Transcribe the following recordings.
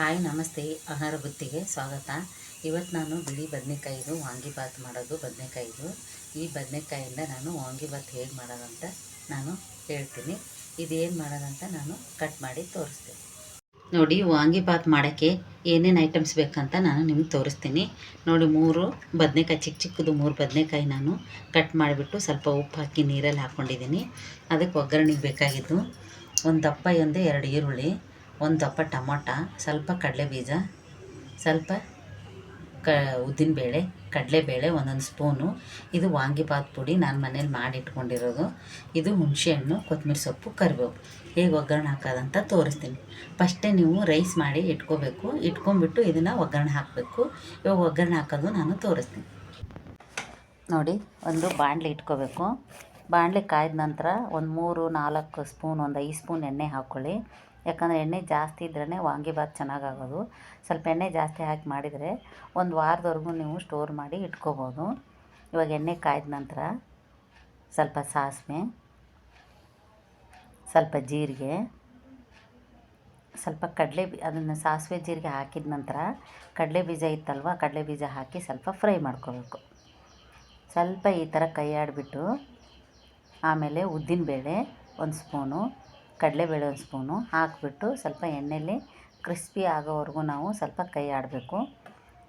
Hi, ನಮಸ್ತೆ. ಆಹಾರ ಬುತ್ತಿಗೆ ಸ್ವಾಗತ. ಇವತ್ತು ನಾನು ಬಿಳಿ ಬದನೆಕಾಯಿದು ವಾಂಗಿಭಾತ್ ಮಾಡೋದು ಬದನೆಕಾಯಿದು. ಈ ಬದನೆಕಾಯಿಂದ ನಾನು ವಾಂಗಿಭಾತ್ ಹೇಗೆ ಮಾಡೋದಂತ ನಾನು ಹೇಳ್ತೀನಿ. ಇದೇನು ಮಾಡೋದಂತ ನಾನು ಕಟ್ ಮಾಡಿ ತೋರಿಸ್ತೀನಿ. ನೋಡಿ ವಾಂಗಿಭಾತ್ ಮಾಡೋಕ್ಕೆ ಏನೇನು ಐಟಮ್ಸ್ ಬೇಕಂತ ನಾನು ನಿಮ್ಗೆ ತೋರಿಸ್ತೀನಿ. ನೋಡಿ, ಮೂರು ಬದನೆಕಾಯಿ ಚಿಕ್ಕ ಚಿಕ್ಕದು ಮೂರು ಬದನೆಕಾಯಿ ನಾನು ಕಟ್ ಮಾಡಿಬಿಟ್ಟು ಸ್ವಲ್ಪ ಉಪ್ಪು ಹಾಕಿ ನೀರಲ್ಲಿ ಹಾಕ್ಕೊಂಡಿದ್ದೀನಿ ಅದಕ್ಕೆ ಒಗ್ಗರಣೆಗೆ ಬೇಕಾಗಿದ್ದು ಒಂದು ದಪ್ಪ, ಒಂದು ಎರಡು ಈರುಳ್ಳಿ. ಒಂದು ದಪ್ಪ ಟೊಮೊಟ, ಸ್ವಲ್ಪ ಕಡಲೆಬೀಜ, ಸ್ವಲ್ಪ ಕ ಉದ್ದಿನಬೇಳೆ ಕಡಲೆಬೇಳೆ ಒಂದೊಂದು ಸ್ಪೂನು. ಇದು ವಾಂಗಿಭಾತ್ ಪುಡಿ ನಾನು ಮನೇಲಿ ಮಾಡಿ ಇಟ್ಕೊಂಡಿರೋದು ಇದು ಹುಣಸೆಹಣ್ಣು ಕೊತ್ತಂಬರಿ ಸೊಪ್ಪು, ಕರಿಬೇವು. ಹೇಗೆ ಒಗ್ಗರಣೆ ಹಾಕೋದಂತ ತೋರಿಸ್ತೀನಿ. ಫಸ್ಟೇ ನೀವು ರೈಸ್ ಮಾಡಿ ಇಟ್ಕೋಬೇಕು. ಇಟ್ಕೊಂಡ್ಬಿಟ್ಟು ಇದನ್ನು ಒಗ್ಗರಣೆ ಹಾಕಬೇಕು. ಇವಾಗ ಒಗ್ಗರಣೆ ಹಾಕೋದು ನಾನು ತೋರಿಸ್ತೀನಿ. ನೋಡಿ, ಒಂದು ಬಾಣಲೆ ಇಟ್ಕೋಬೇಕು. ಬಾಣಲೆ ಕಾಯ್ದ ನಂತರ ಒಂದು ಮೂರು ನಾಲ್ಕು ಸ್ಪೂನ್, ಒಂದು ಐದು ಸ್ಪೂನ್ ಎಣ್ಣೆ ಹಾಕ್ಕೊಳ್ಳಿ ಯಾಕಂದರೆ ಎಣ್ಣೆ ಜಾಸ್ತಿ ಇದ್ರೇ ವಾಂಗಿಬಾತ್ ಚೆನ್ನಾಗಾಗೋದು. ಸ್ವಲ್ಪ ಎಣ್ಣೆ ಜಾಸ್ತಿ ಹಾಕಿ ಮಾಡಿದರೆ ಒಂದು ವಾರದವರೆಗೂ ನೀವು ಸ್ಟೋರ್ ಮಾಡಿ ಇಟ್ಕೋಬೋದು. ಇವಾಗ ಎಣ್ಣೆ ಕಾಯ್ದ ನಂತರ ಸ್ವಲ್ಪ ಸಾಸಿವೆ, ಸ್ವಲ್ಪ ಜೀರಿಗೆ, ಸ್ವಲ್ಪ ಕಡಲೆ ಅದನ್ನು ಸಾಸಿವೆ ಜೀರಿಗೆ ಹಾಕಿದ ನಂತರ ಕಡಲೆ ಬೀಜ ಇತ್ತಲ್ವ, ಕಡಲೆ ಬೀಜ ಹಾಕಿ ಸ್ವಲ್ಪ ಫ್ರೈ ಮಾಡ್ಕೋಬೇಕು. ಸ್ವಲ್ಪ ಈ ಥರ ಕೈ ಆಡಿಬಿಟ್ಟು ಆಮೇಲೆ ಉದ್ದಿನಬೇಳೆ ಒಂದು ಸ್ಪೂನು ಕಡಲೆಬೇಳೆ ಒಂದು ಸ್ಪೂನು ಹಾಕಿಬಿಟ್ಟು ಸ್ವಲ್ಪ ಎಣ್ಣೆಯಲ್ಲಿ ಕ್ರಿಸ್ಪಿ ಆಗೋವರೆಗೂ ನಾವು ಸ್ವಲ್ಪ ಕೈ ಆಡಬೇಕು.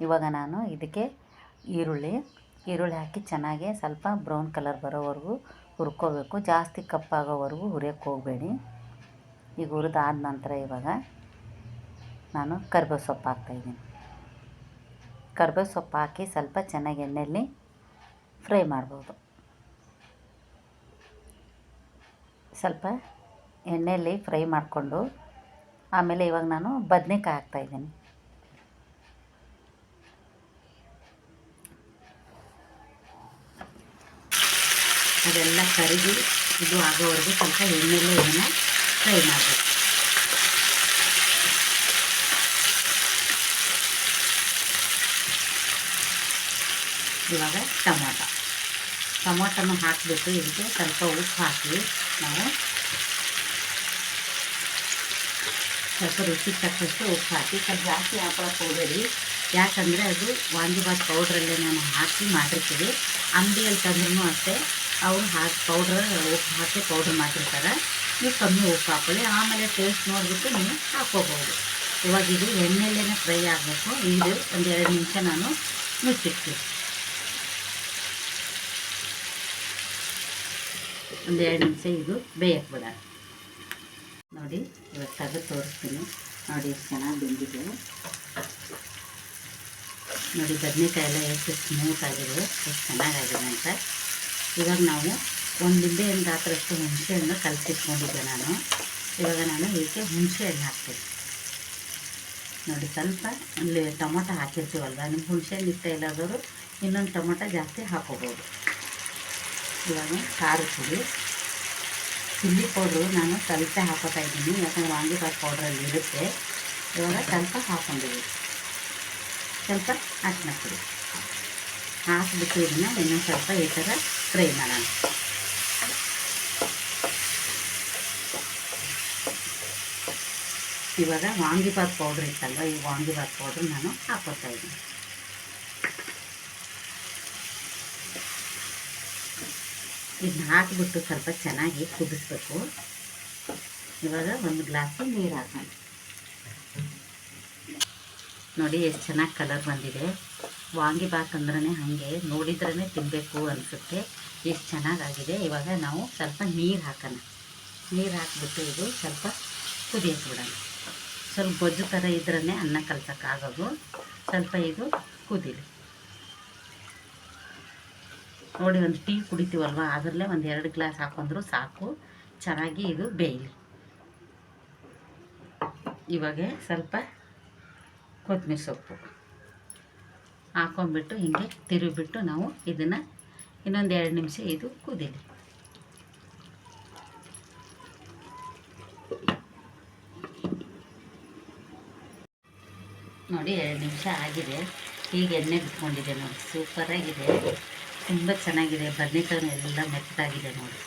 ಇವಾಗ ನಾನು ಇದಕ್ಕೆ ಈರುಳ್ಳಿ ಈರುಳ್ಳಿ ಹಾಕಿ ಚೆನ್ನಾಗಿ ಸ್ವಲ್ಪ ಬ್ರೌನ್ ಕಲರ್ ಬರೋವರೆಗೂ ಹುರ್ಕೋಬೇಕು. ಜಾಸ್ತಿ ಕಪ್ಪಾಗೋವರೆಗೂ ಹುರಿಯೋಕ್ಕೆ ಹೋಗಬೇಡಿ. ಈಗ ಹುರಿದಾದ ನಂತರ ಇವಾಗ ನಾನು ಕರ್ಬೇವು ಸೊಪ್ಪು ಹಾಕ್ತಾಯಿದ್ದೀನಿ ಕರ್ಬೇವು ಸೊಪ್ಪು ಹಾಕಿ ಸ್ವಲ್ಪ ಚೆನ್ನಾಗಿ ಎಣ್ಣೆಯಲ್ಲಿ ಫ್ರೈ ಮಾಡ್ಬೋದು. ಸ್ವಲ್ಪ ಎಣ್ಣೆಯಲ್ಲಿ ಫ್ರೈ ಮಾಡಿಕೊಂಡು ಆಮೇಲೆ ಇವಾಗ ನಾನು ಬದನೆಕಾಯಿ ಹಾಕ್ತಾಯಿದ್ದೀನಿ ಅದೆಲ್ಲ ಕರಿದು ಇದು ಆಗೋವರೆಗೂ ಸ್ವಲ್ಪ ಎಣ್ಣೆಯಲ್ಲೇ ಇದನ್ನು ಫ್ರೈ ಮಾಡಬೇಕು. ಇವಾಗ ಟೊಮೊಟೊ. ಟೊಮೊಟೊನ ಹಾಕಿಬಿಟ್ಟು ಇದಕ್ಕೆ ಸ್ವಲ್ಪ ಉಪ್ಪು ಹಾಕಿ ನಾವು ಸ್ವಲ್ಪ ರುಚಿಗೆ ತಕ್ಕಷ್ಟು ಉಪ್ಪು ಹಾಕಿ ಸ್ವಲ್ಪ ಜಾಸ್ತಿ ಹಾಕೊಳಕ್ಕೆ ಹೋಗಬೇಡಿ ಯಾಕಂದರೆ ಅದು ವಾಂಗಿಬಾತ್ ಪೌಡ್ರಲ್ಲೇ ನಾನು ಹಾಕಿ ಮಾಡಿರ್ತೀವಿ. ಅಂಗಡಿಯಲ್ಲಿ ತಂದ್ರೂ ಅಷ್ಟೇ, ಅವರು ಹಾಕಿ ಪೌಡ್ರ್, ಉಪ್ಪು ಹಾಕಿ ಪೌಡ್ರ್ ಮಾಡಿರ್ತಾರೆ. ನೀವು ಕಮ್ಮಿ ಉಪ್ಪು ಹಾಕೊಳ್ಳಿ. ಆಮೇಲೆ ಟೇಸ್ಟ್ ನೋಡಿಬಿಟ್ಟು ನೀವು ಹಾಕ್ಕೋಬೋದು ಇವಾಗ ಇದು ಎಣ್ಣೆಯಲ್ಲೇ ಫ್ರೈ ಆಗಬೇಕು. ಇದು ಒಂದು ಎರಡು ನಿಮಿಷ ನಾನು ಮುಚ್ಚಿಡ್ತೀನಿ. ಒಂದು ಎರಡು ನಿಮಿಷ ಇದು ಬೇಯಕ್ಕೆ ಬಿಡೋಣ. ನೋಡಿ, ಇವಾಗ ತೆಗೆದು ತೋರಿಸ್ತೀನಿ. ನೋಡಿ ಎಷ್ಟು ಚೆನ್ನಾಗಿ ಬೆಂದಿದೆ. ನೋಡಿ, ಬದನೆಕಾಯಿ ಎಲ್ಲ ಎಷ್ಟು ಸ್ಮೂತ್ ಆಗಿದೆ, ಎಷ್ಟು ಚೆನ್ನಾಗಾಗಿದೆ ಅಂತ. ಇವಾಗ ನಾವು ಒಂದು ನಿಂಬೆಹಣ್ಣು ಗಾತ್ರಷ್ಟು ಹುಣಸೆಹಣ್ಣು ಕಲಸಿಟ್ಕೊಂಡಿದ್ದೆ ನಾನು. ಇವಾಗ ನಾನು ಇದಕ್ಕೆ ಹುಣಸೆಹಣ್ಣು ಹಾಕ್ತೀನಿ. ನೋಡಿ, ಸ್ವಲ್ಪ ಇಲ್ಲಿ ಟೊಮೊಟೊ ಹಾಕಿರ್ತೀವಲ್ವ? ನಿಮ್ಗೆ ಹುಣಸೆಹಣ್ಣು ಇಷ್ಟ ಇಲ್ಲದವರು ಇನ್ನೊಂದು ಟೊಮೊಟೊ ಜಾಸ್ತಿ ಹಾಕೋಬೋದು. ಇವಾಗ ಖಾರ ಪುಡಿ. ಚಿಲ್ಲಿ ಪೌಡ್ರು ನಾನು ಸ್ವಲ್ಪ ಹಾಕೋತಾ ಇದ್ದೀನಿ. ಯಾಕಂದರೆ ವಾಂಗಿಭಾತ್ ಪೌಡ್ರಲ್ಲಿ ಇರುತ್ತೆ. ಇವಾಗ ಸ್ವಲ್ಪ ಹಾಕ್ಕೊಂಡಿದ್ದೀವಿ ಸ್ವಲ್ಪ ಅರಿಶಿನ ಪುಡಿ. ಹಾಕಿಬಿಟ್ಟು ಇದನ್ನು ಇನ್ನೊಂದು ಸ್ವಲ್ಪ ಈ ಥರ ಫ್ರೈ ಮಾಡೋಣ. ಇವಾಗ ವಾಂಗಿಬಾತ್ ಪೌಡ್ರ್ ಇತ್ತಲ್ವ? ಈ ವಾಂಗಿಬಾತ್ ಪೌಡ್ರ್ ನಾನು ಹಾಕೋತಾ ಇದ್ದೀನಿ. ಇದನ್ನ ಹಾಕಿಬಿಟ್ಟು ಸ್ವಲ್ಪ ಚೆನ್ನಾಗಿ ಕುದಿಸ್ಬೇಕು. ಇವಾಗ ಒಂದು ಗ್ಲಾಸು ನೀರು ಹಾಕೋಣ. ನೋಡಿ ಎಷ್ಟು ಚೆನ್ನಾಗಿ ಕಲರ್ ಬಂದಿದೆ. ವಾಂಗಿಭಾತ್ ಅಂದ್ರೆ ಹಾಗೆ ನೋಡಿದ್ರೇ ತಿನ್ನಬೇಕು ಅನಿಸುತ್ತೆ. ಎಷ್ಟು ಚೆನ್ನಾಗಾಗಿದೆ. ಇವಾಗ ನಾವು ಸ್ವಲ್ಪ ನೀರು ಹಾಕೋಣ. ನೀರು ಹಾಕಿಬಿಟ್ಟು ಇದು ಸ್ವಲ್ಪ ಕುದಿಯಕ್ಕೆ ಬಿಡೋಣ ಸ್ವಲ್ಪ ಗೊಜ್ಜು ಥರ ಇದ್ರೇ ಅನ್ನ ಕಲ್ಸೋಕ್ಕಾಗೋದು. ಸ್ವಲ್ಪ ಇದು ಕುದೀಲಿ. ನೋಡಿ, ಒಂದು ಟೀ ಕುಡಿತೀವಲ್ವ? ಅದರಲ್ಲೇ ಒಂದು ಎರಡು ಗ್ಲಾಸ್ ಹಾಕೊಂಡ್ರು ಸಾಕು. ಚೆನ್ನಾಗಿ ಇದು ಬೇಯಲಿ. ಇವಾಗ ಸ್ವಲ್ಪ ಕೊತ್ತಂಬರಿ ಸೊಪ್ಪು. ಹಾಕೊಂಡ್ಬಿಟ್ಟು ಹಿಂಗೆ ತಿರುಗಿಬಿಟ್ಟು ನಾವು ಇದನ್ನು ಇನ್ನೊಂದು ಎರಡು ನಿಮಿಷ ಇದು ಕುದೀಲಿ. ನೋಡಿ, ಎರಡು ನಿಮಿಷ ಆಗಿದೆ. ಈಗ ಎಣ್ಣೆ ಬಿಟ್ಕೊಂಡಿದೆ ನೋಡಿ ಸೂಪರಾಗಿದೆ. ತುಂಬ ಚೆನ್ನಾಗಿದೆ. ಬದನೆಕಾಯಿ ಎಲ್ಲ ಮೆತ್ತಾಗಿದೆ ನೋಡಿ.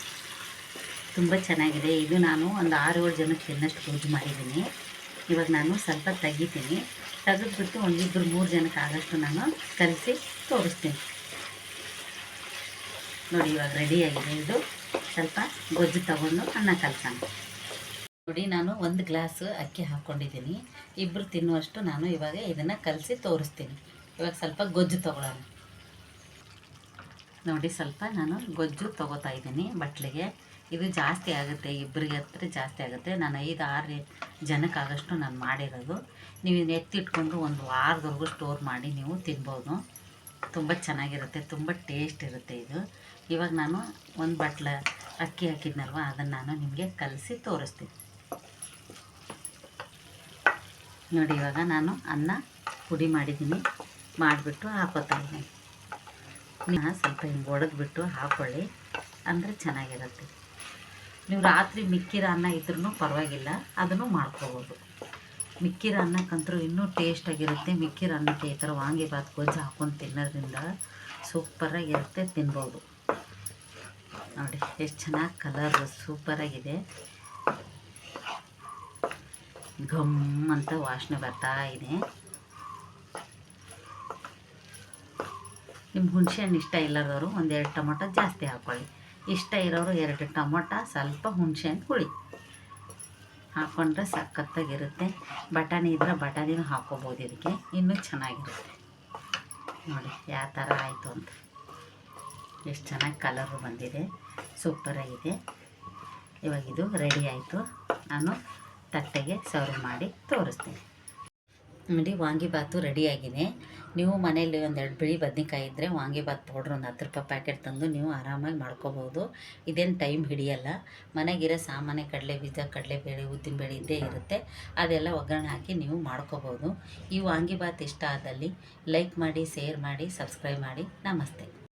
ತುಂಬ ಚೆನ್ನಾಗಿದೆ. ಇದು ನಾನು ಒಂದು ಆರು ಏಳು ಜನಕ್ಕೆ ತಿನ್ನಷ್ಟು ಗೊಜ್ಜು ಮಾಡಿದ್ದೀನಿ. ಇವಾಗ ನಾನು ಸ್ವಲ್ಪ ತೆಗಿತೀನಿ. ತೆಗೆದ್ಬಿಟ್ಟು ಒಂದಿಬ್ಬರು ಮೂರು ಜನಕ್ಕೆ ಆದಷ್ಟು ನಾನು ಕಲಿಸಿ ತೋರಿಸ್ತೀನಿ. ನೋಡಿ, ಇವಾಗ ರೆಡಿಯಾಗಿದೆ ಇದು ಸ್ವಲ್ಪ ಗೊಜ್ಜು ತಗೊಂಡು ಅನ್ನ ಕಲಸೋಣ. ನೋಡಿ, ನಾನು ಒಂದು ಗ್ಲಾಸ್ ಅಕ್ಕಿ ಹಾಕ್ಕೊಂಡಿದ್ದೀನಿ. ಇಬ್ಬರು ತಿನ್ನುವಷ್ಟು ನಾನು ಇವಾಗ ಇದನ್ನು ಕಲಸಿ ತೋರಿಸ್ತೀನಿ. ಇವಾಗ ಸ್ವಲ್ಪ ಗೊಜ್ಜು ತಗೊಳ್ಳೋಣ. ನೋಡಿ ಸ್ವಲ್ಪ ನಾನು ಗೊಜ್ಜು ತೊಗೋತಾ ಇದ್ದೀನಿ ಬಟ್ಲಿಗೆ. ಇದು ಜಾಸ್ತಿ ಆಗುತ್ತೆ ಇಬ್ಬರಿಗೆ ಹತ್ರ ಜಾಸ್ತಿ ಆಗುತ್ತೆ. ನಾನು ಐದು ಆರು ಜನಕ್ಕಾಗಷ್ಟು ನಾನು ಮಾಡಿರೋದು. ನೀವು ಇದನ್ನ ಎತ್ತಿಟ್ಕೊಂಡು ಒಂದು ವಾರದವರೆಗೂ ಸ್ಟೋರ್ ಮಾಡಿ ನೀವು ತಿನ್ಬೋದು. ತುಂಬ ಚೆನ್ನಾಗಿರುತ್ತೆ, ತುಂಬ ಟೇಸ್ಟ್ ಇರುತ್ತೆ ಇದು. ಇವಾಗ ನಾನು ಒಂದು ಬಟ್ಲ ಅಕ್ಕಿ ಹಾಕಿದ್ನಲ್ವ, ಅದನ್ನು ನಾನು ನಿಮಗೆ ಕಲಸಿ ತೋರಿಸ್ತೀನಿ. ನೋಡಿ, ಇವಾಗ ನಾನು ಅನ್ನ ಪುಡಿ ಮಾಡಿದ್ದೀನಿ. ಮಾಡಿಬಿಟ್ಟು ಹಾಕೋತಾ ಇದ್ದೀನಿ. ನಾ ಸ್ವಲ್ಪ ಹಿಂಗೆ ಒಡೆದ್ಬಿಟ್ಟು ಹಾಕ್ಕೊಳ್ಳಿ ಅಂದರೆ ಚೆನ್ನಾಗಿರುತ್ತೆ. ನೀವು ರಾತ್ರಿ ಮಿಕ್ಕಿರೋ ಅನ್ನ ಇದ್ರೂ ಪರವಾಗಿಲ್ಲ, ಅದನ್ನು ಮಾಡ್ಕೋಬೋದು. ಮಿಕ್ಕಿರೋ ಅನ್ನಕ್ಕಂತೂ ಇನ್ನೂ ಟೇಸ್ಟಾಗಿರುತ್ತೆ ಮಿಕ್ಕಿರೋ ಅನ್ನಕ್ಕೆ ಈ ಥರ ವಾಂಗಿಬಾತ್ ಗೊಜ್ಜು ಹಾಕ್ಕೊಂಡು ತಿನ್ನೋದ್ರಿಂದ ಸೂಪರಾಗಿರುತ್ತೆ, ತಿನ್ಬೋದು. ನೋಡಿ, ಎಷ್ಟು ಚೆನ್ನಾಗಿ ಕಲರ್ ಸೂಪರಾಗಿದೆ. ಘಮ್ ಅಂತ ವಾಸನೆ ಬರ್ತಾ ಇದೆ. ನಿಮ್ಮ ಹುಣಸೆಹಣ್ಣು ಇಷ್ಟ ಇಲ್ಲದವರು ಒಂದೆರಡು ಟೊಮೊಟೊ ಜಾಸ್ತಿ ಹಾಕ್ಕೊಳ್ಳಿ ಇಷ್ಟ ಇರೋರು ಎರಡು ಟೊಮೊಟೊ, ಸ್ವಲ್ಪ ಹುಣಸೆಹಣ್ಣು ಹುಳಿ. ಹಾಕ್ಕೊಂಡ್ರೆ ಸಖತ್ತಾಗಿರುತ್ತೆ. ಬಟಾಣಿ ಇದ್ರೆ ಬಟಾಣಿನೂ ಹಾಕ್ಕೋಬೋದು ಇದಕ್ಕೆ. ಇನ್ನೂ ಚೆನ್ನಾಗಿರುತ್ತೆ. ನೋಡಿ, ಯಾವ ಥರ ಆಯಿತು ಅಂತ. ಎಷ್ಟು ಚೆನ್ನಾಗಿ ಕಲರು ಬಂದಿದೆ. ಸೂಪರಾಗಿದೆ ಇವಾಗ ಇದು ರೆಡಿ ಆಯಿತು. ನಾನು ತಟ್ಟೆಗೆ ಸರ್ವ್ ಮಾಡಿ ತೋರಿಸ್ತೀನಿ. ನೋಡಿ ವಾಂಗಿಬಾತು ರೆಡಿಯಾಗಿದೆ ನೀವು ಮನೇಲಿ ಒಂದೆರಡು ಬಿಳಿ ಬದನೆಕಾಯಿ ಇದ್ದರೆ ವಾಂಗಿಬಾತ್ ಪೌಡ್ರ್ ಒಂದು ಹತ್ತು ರೂಪಾಯಿ ಪ್ಯಾಕೆಟ್ ತಂದು ನೀವು ಆರಾಮಾಗಿ ಮಾಡ್ಕೋಬೋದು. ಇದೇನು ಟೈಮ್ ಹಿಡಿಯಲ್ಲ. ಮನೆಗಿರೋ ಸಾಮಾನ್ಯ ಕಡಲೆ ಬೀಜ, ಕಡಲೆಬೇಳೆ, ಉದ್ದಿನಬೇಳೆ ಇದ್ದೇ ಇರುತ್ತೆ. ಅದೆಲ್ಲ ಒಗ್ಗರಣೆ ಹಾಕಿ ನೀವು ಮಾಡ್ಕೋಬೋದು. ಈ ವಾಂಗಿಬಾತ್ ಇಷ್ಟ ಆದಲ್ಲಿ ಲೈಕ್ ಮಾಡಿ ಶೇರ್ ಮಾಡಿ ಸಬ್ಸ್ಕ್ರೈಬ್ ಮಾಡಿ. ನಮಸ್ತೆ.